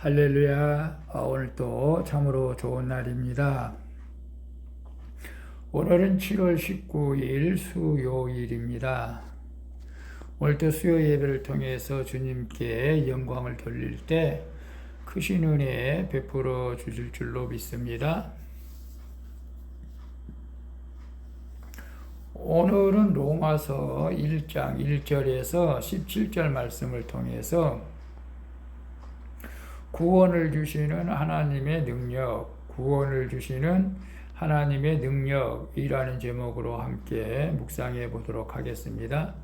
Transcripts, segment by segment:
할렐루야. 아, 오늘 또 참으로 좋은 날입니다. 오늘은 7월 19일 수요일입니다. 오늘도 수요 예배를 통해서 주님께 영광을 돌릴 때 크신 은혜 베풀어 주실 줄로 믿습니다. 오늘은 로마서 1장 1절에서 17절 말씀을 통해서 구원을 주시는 하나님의 능력, 구원을 주시는 하나님의 능력이라는 제목으로 함께 묵상해 보도록 하겠습니다.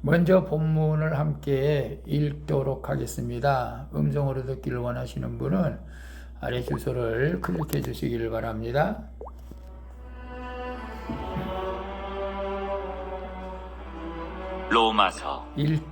먼저 본문을 함께 읽도록 하겠습니다. 음성으로 듣기를 원하시는 분은 아래 주소를 클릭해 주시기를 바랍니다. 로마서 1,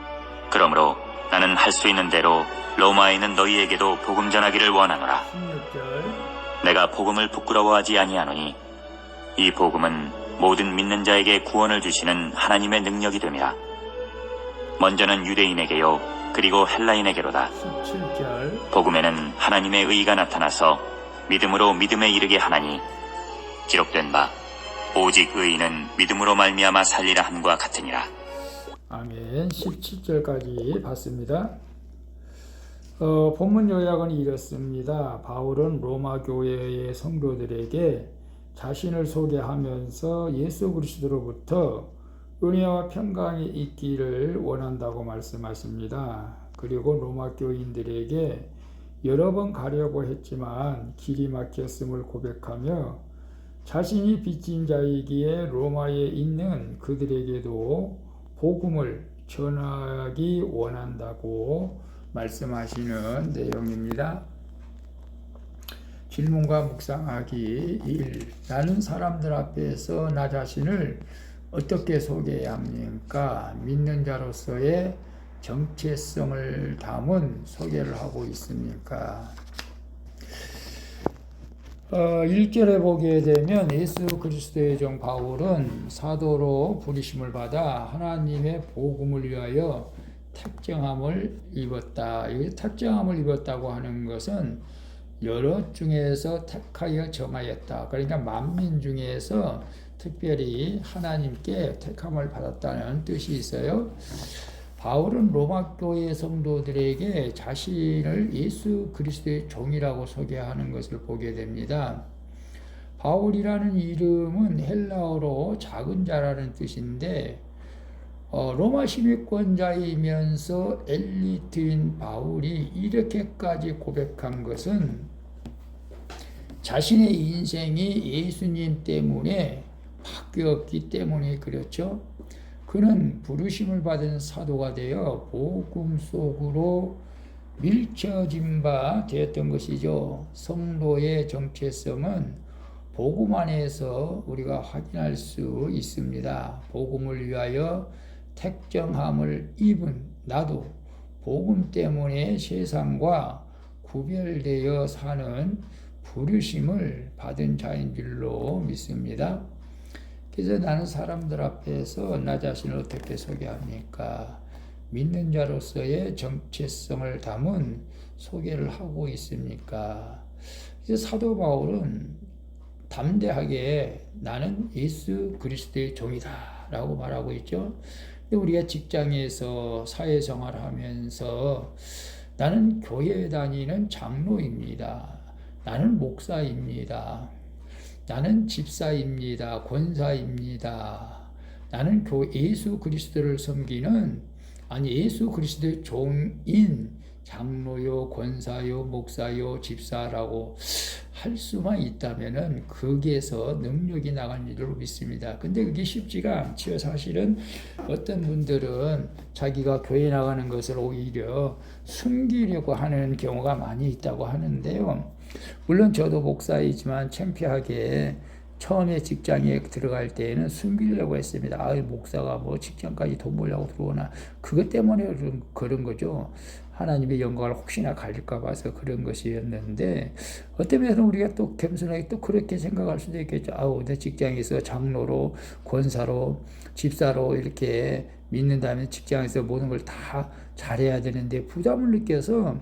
그러므로 나는 할 수 있는 대로 로마에 있는 너희에게도 복음 전하기를 원하노라. 16절. 내가 복음을 부끄러워하지 아니하노니 이 복음은 모든 믿는 자에게 구원을 주시는 하나님의 능력이 됨이라. 먼저는 유대인에게요 그리고 헬라인에게로다. 17절. 복음에는 하나님의 의가 나타나서 믿음으로 믿음에 이르게 하나니 기록된 바 오직 의인은 믿음으로 말미암아 살리라 함과 같으니라 아멘 17절까지 봤습니다. 어, 본문 요약은 이렇습니다. 바울은 로마 교회의 성도들에게 자신을 소개하면서 예수 그리스도로부터 은혜와 평강이 있기를 원한다고 말씀하십니다. 그리고 로마 교인들에게 여러 번 가려고 했지만 길이 막혔음을 고백하며 자신이 빚진 자이기에 로마에 있는 그들에게도 복음을 전하기 원한다고 말씀하시는 내용입니다. 질문과 묵상하기 1. 나는 사람들 앞에서 나 자신을 어떻게 소개해야 합니까? 믿는 자로서의 정체성을 담은 소개를 하고 있습니까? 어, 1절에 보게 되면 예수 그리스도의 종 바울은 사도로 부르심을 받아 하나님의 복음을 위하여 택정함을 입었다. 이 택정함을 입었다고 하는 것은 여러 중에서 택하여 정하였다. 그러니까 만민 중에서 특별히 하나님께 택함을 받았다는 뜻이 있어요. 바울은 로마 교회 성도들에게 자신을 예수 그리스도의 종이라고 소개하는 것을 보게 됩니다. 바울이라는 이름은 헬라어로 작은 자라는 뜻인데 어, 로마 시민권자이면서 엘리트인 바울이 이렇게까지 고백한 것은 자신의 인생이 예수님 때문에 바뀌었기 때문에 그렇죠. 그는 부르심을 받은 사도가 되어 복음 속으로 밀쳐진 바 되었던 것이죠. 성도의 정체성은 복음 안에서 우리가 확인할 수 있습니다. 복음을 위하여 택정함을 입은 나도 복음 때문에 세상과 구별되어 사는 부르심을 받은 자인 줄로 믿습니다. 그래서 나는 사람들 앞에서 나 자신을 어떻게 소개합니까? 믿는 자로서의 정체성을 담은 소개를 하고 있습니까? 그래서 사도 바울은 담대하게 나는 예수 그리스도의 종이다 라고 말하고 있죠. 우리가 직장에서 사회생활 하면서 나는 교회 다니는 장로입니다. 나는 목사입니다. 나는 집사입니다. 권사입니다. 나는 교 예수 그리스도를 섬기는 아니 예수 그리스도의 종인 장로요, 권사요, 목사요, 집사라고 할 수만 있다면은 거기에서 능력이 나갈 일로 믿습니다. 근데 그게 쉽지가 않지요. 사실은 어떤 분들은 자기가 교회 나가는 것을 오히려 숨기려고 하는 경우가 많이 있다고 하는데요. 물론 저도 목사이지만 창피하게 처음에 직장에 들어갈 때에는 숨기려고 했습니다. 아, 목사가 뭐 직장까지 돈 벌려고 들어오나. 그것 때문에 그런, 거죠. 하나님의 영광을 혹시나 가질까 봐서 그런 것이었는데, 면에서 우리가 또 겸손하게 또 그렇게 생각할 수도 있겠죠. 아우, 내 직장에서 장로로, 권사로, 집사로 이렇게 믿는다면 직장에서 모든 걸 다 잘해야 되는데 부담을 느껴서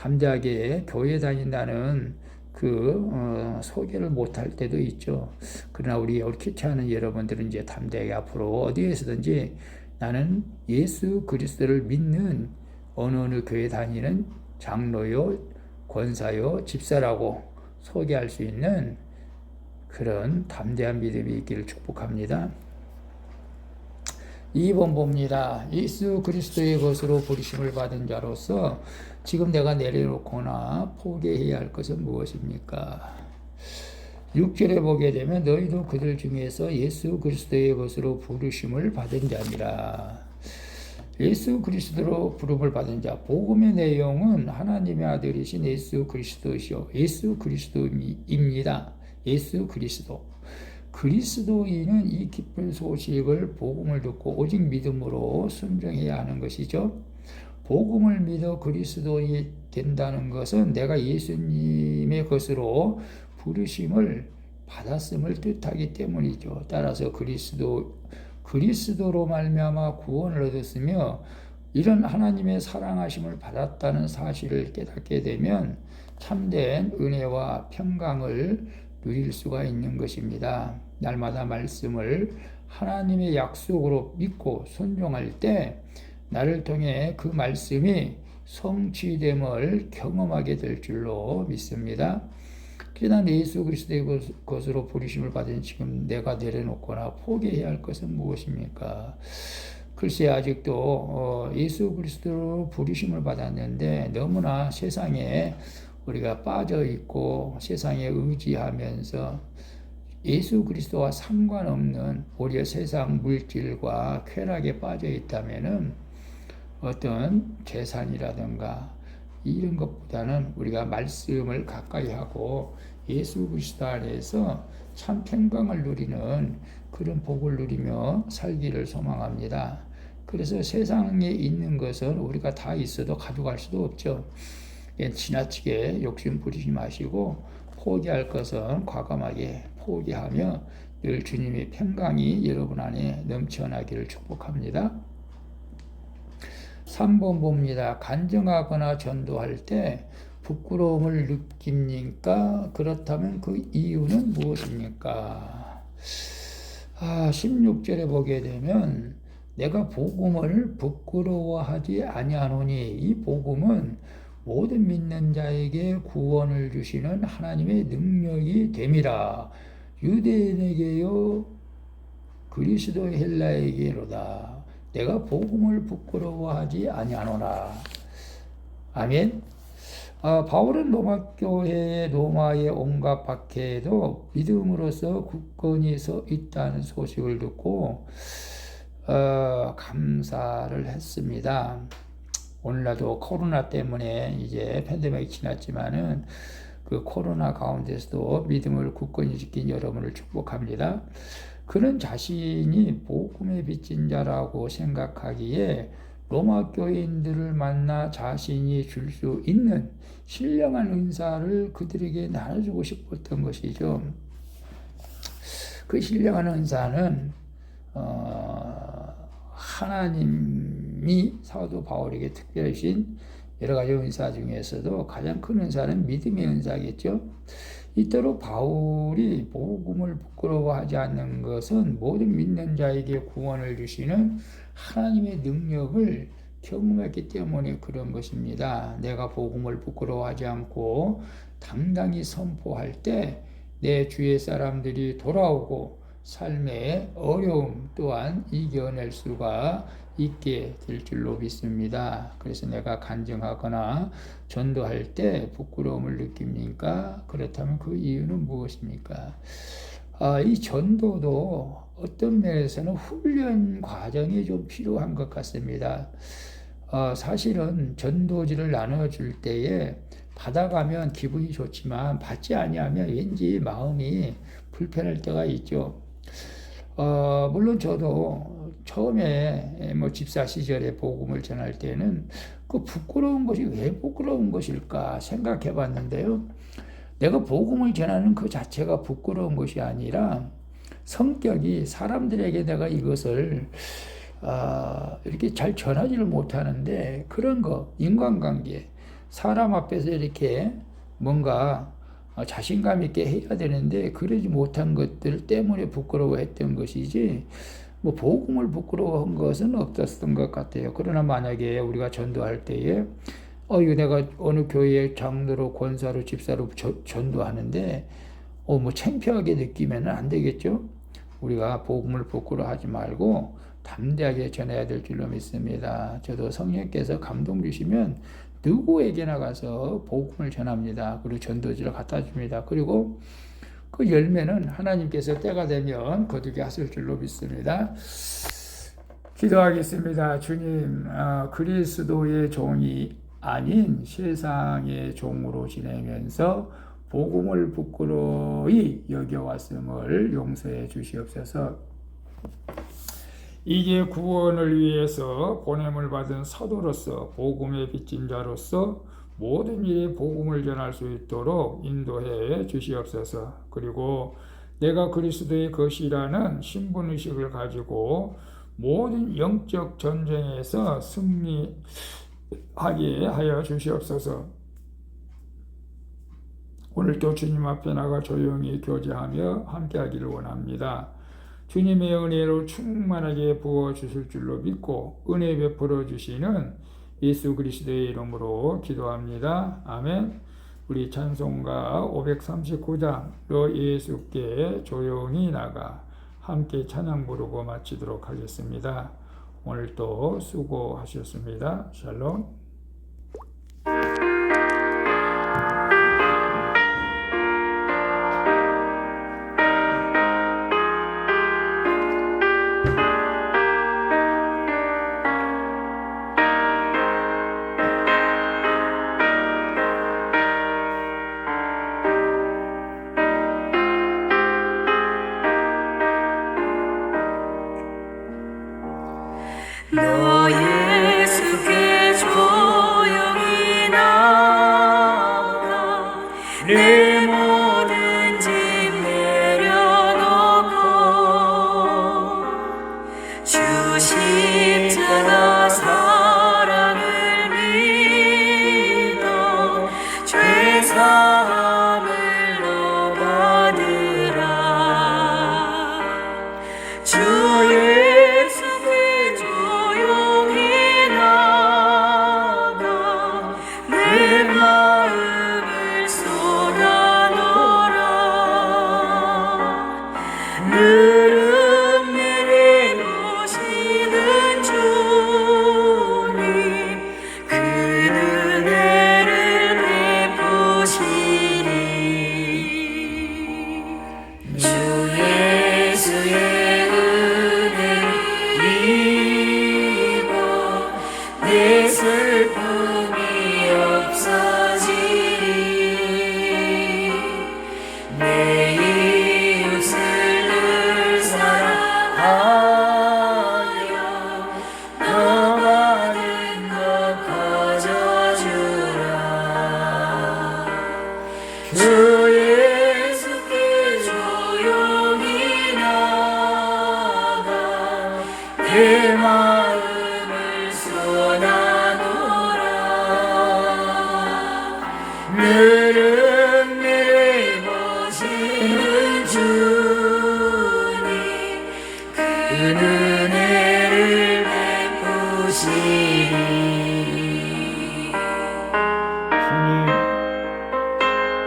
담대하게 교회 다닌다는 그 어, 소개를 못할 때도 있죠. 그러나 우리 옳게 하는 여러분들은 이제 담대하게 앞으로 어디에서든지 나는 예수 그리스도를 믿는 어느 어느 교회 다니는 장로요, 권사요, 집사라고 소개할 수 있는 그런 담대한 믿음이 있기를 축복합니다. 2번 봅니다. 예수 그리스도의 것으로 부르심을 받은 자로서 지금 내가 내려놓거나 포기해야 할 것은 무엇입니까? 6절에 보게 되면 너희도 그들 중에서 예수 그리스도의 것으로 부르심을 받은 자니라. 예수 그리스도로 부름을 받은 자. 복음의 내용은 하나님의 아들이신 예수 그리스도시요. 예수 그리스도입니다. 예수 그리스도. 그리스도인은 이 기쁜 소식을 복음을 듣고 오직 믿음으로 순종해야 하는 것이죠. 복음을 믿어 그리스도인이 된다는 것은 내가 예수님의 것으로 부르심을 받았음을 뜻하기 때문이죠. 따라서 그리스도 그리스도로 말미암아 구원을 얻었으며 이런 하나님의 사랑하심을 받았다는 사실을 깨닫게 되면 참된 은혜와 평강을 누릴 수가 있는 것입니다. 날마다 말씀을 하나님의 약속으로 믿고 순종할 때 나를 통해 그 말씀이 성취됨을 경험하게 될 줄로 믿습니다. 그러나 예수 그리스도의 것으로 부르심을 받은 지금 내가 내려놓거나 포기해야 할 것은 무엇입니까? 글쎄 아직도 어, 예수 그리스도로 부르심을 받았는데 너무나 세상에 우리가 빠져 있고 세상에 의지하면서 예수 그리스도와 상관없는 오히려 세상 물질과 쾌락에 빠져 있다면은 어떤 재산이라든가 이런 것보다는 우리가 말씀을 가까이 하고 예수 그리스도 안에서 참 평강을 누리는 그런 복을 누리며 살기를 소망합니다. 그래서 세상에 있는 것은 우리가 다 있어도 가져갈 수도 없죠. 지나치게 욕심 부리지 마시고 포기할 것은 과감하게 포기하며 늘 주님의 평강이 여러분 안에 넘쳐나기를 축복합니다. 3번 봅니다. 간증하거나 전도할 때 부끄러움을 느낍니까? 그렇다면 그 이유는 무엇입니까? 아, 16절에 보게 되면 내가 복음을 부끄러워하지 아니하노니 이 복음은 모든 믿는 자에게 구원을 주시는 하나님의 능력이 됨이라 유대인에게요 그리스도 헬라에게로다 내가 복음을 부끄러워하지 아니하노라. 아멘. 아, 바울은 로마 교회의 로마의 온갖 박해에도 믿음으로서 굳건히 서 있다는 소식을 듣고 어, 감사를 했습니다. 오늘날도 코로나 때문에 이제 팬데믹이 지났지만은 그 코로나 가운데서도 믿음을 굳건히 지킨 여러분을 축복합니다. 그는 자신이 복음에 빚진 자라고 생각하기에 로마 교인들을 만나 자신이 줄 수 있는 신령한 은사를 그들에게 나눠주고 싶었던 것이죠. 그 신령한 은사는 어, 하나님 이 사도 바울에게 특별히 주신 여러 가지 은사 중에서도 가장 큰 은사는 믿음의 은사겠죠. 이토록 바울이 복음을 부끄러워하지 않는 것은 모든 믿는 자에게 구원을 주시는 하나님의 능력을 경험했기 때문에 그런 것입니다. 내가 복음을 부끄러워하지 않고 당당히 선포할 때 내 주의 사람들이 돌아오고 삶의 어려움 또한 이겨낼 수가 있게 될 줄로 믿습니다. 그래서 내가 간증하거나 전도할 때 부끄러움을 느낍니까? 그렇다면 그 이유는 무엇입니까? 아, 이 전도도 어떤 면에서는 훈련 과정이 좀 필요한 것 같습니다. 어, 사실은 전도지를 나눠줄 때에 받아가면 기분이 좋지만 받지 아니하면 왠지 마음이 불편할 때가 있죠. 어, 물론 저도 처음에 뭐 집사 시절에 복음을 전할 때는 그 부끄러운 것이 왜 부끄러운 것일까 생각해 봤는데요. 내가 복음을 전하는 그 자체가 부끄러운 것이 아니라 성격이 사람들에게 내가 이것을 아, 이렇게 잘 전하지를 못하는데 그런 거 인간관계 사람 앞에서 이렇게 뭔가 자신감 있게 해야 되는데 그러지 못한 것들 때문에 부끄러워했던 것이지 뭐 복음을 부끄러워한 것은 없었던 것 같아요. 그러나 만약에 우리가 전도할 때에 어 이거 내가 어느 교회 장로로 권사로 집사로 저, 전도하는데 어뭐 창피하게 느끼면 안 되겠죠. 우리가 복음을 부끄러워하지 말고 담대하게 전해야 될 줄로 믿습니다. 저도 성령께서 감동 주시면 누구에게나 가서 복음을 전합니다. 그리고 전도지를 갖다 줍니다. 그리고 그 열매는 하나님께서 때가 되면 거두게 하실 줄로 믿습니다. 기도하겠습니다. 주님, 아, 그리스도의 종이 아닌 세상의 종으로 지내면서 복음을 부끄러이 여겨왔음을 용서해 주시옵소서. 이제 구원을 위해서 보냄을 받은 사도로서 복음의 빚진 자로서 모든 일에 복음을 전할 수 있도록 인도해 주시옵소서. 그리고 내가 그리스도의 것이라는 신분 의식을 가지고 모든 영적 전쟁에서 승리하게 하여 주시옵소서. 오늘도 주님 앞에 나가 조용히 교제하며 함께하기를 원합니다. 주님의 은혜로 충만하게 부어 주실 줄로 믿고 은혜 베풀어 주시는 예수 그리스도의 이름으로 기도합니다. 아멘. 우리 찬송가 539장로 예수께 조용히 나가 함께 찬양 부르고 마치도록 하겠습니다. 오늘도 수고하셨습니다. 샬롬.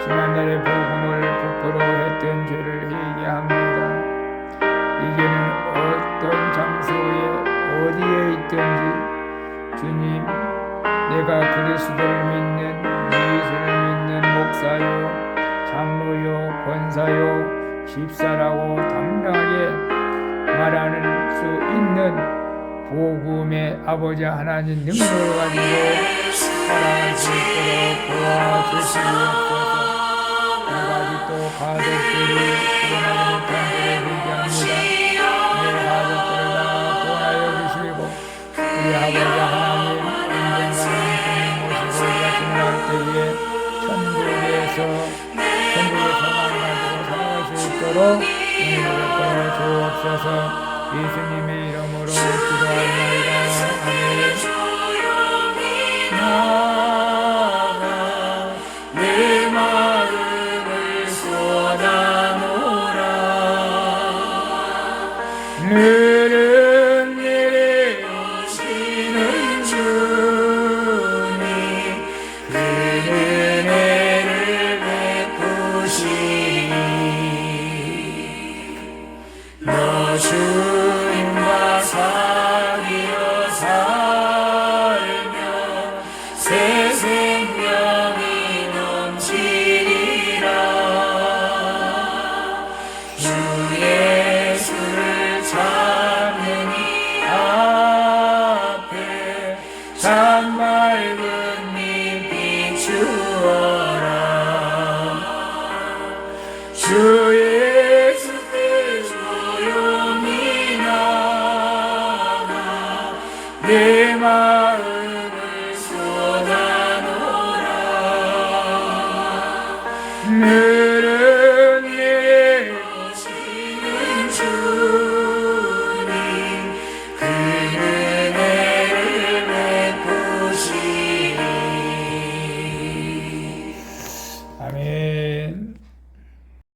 지난날의 복음을 부끄러워했던 죄를 회개합니다. 이제는 어떤 장소에 어디에 있든지 주님 내가 그리스도를 믿는 예수를 믿는 목사요 장로요 권사요 집사라고 당당하게 말할 수 있는 복음의 아버지 하나님 능력을 가지고 수 있도록 도와주시옵소서 내 가족들이 구원하지 못한 죄를 회개합니다 내 가족들을 다 구원하여 주시고 우리 아버지 하나님 주님 모시고 우리가 지나갈 때에 천국에서 천국에서 만나고 살아갈 수 있도록 은혜를 베풀어 주옵소서 예수님의 이름으로 기도하나이다 아멘 비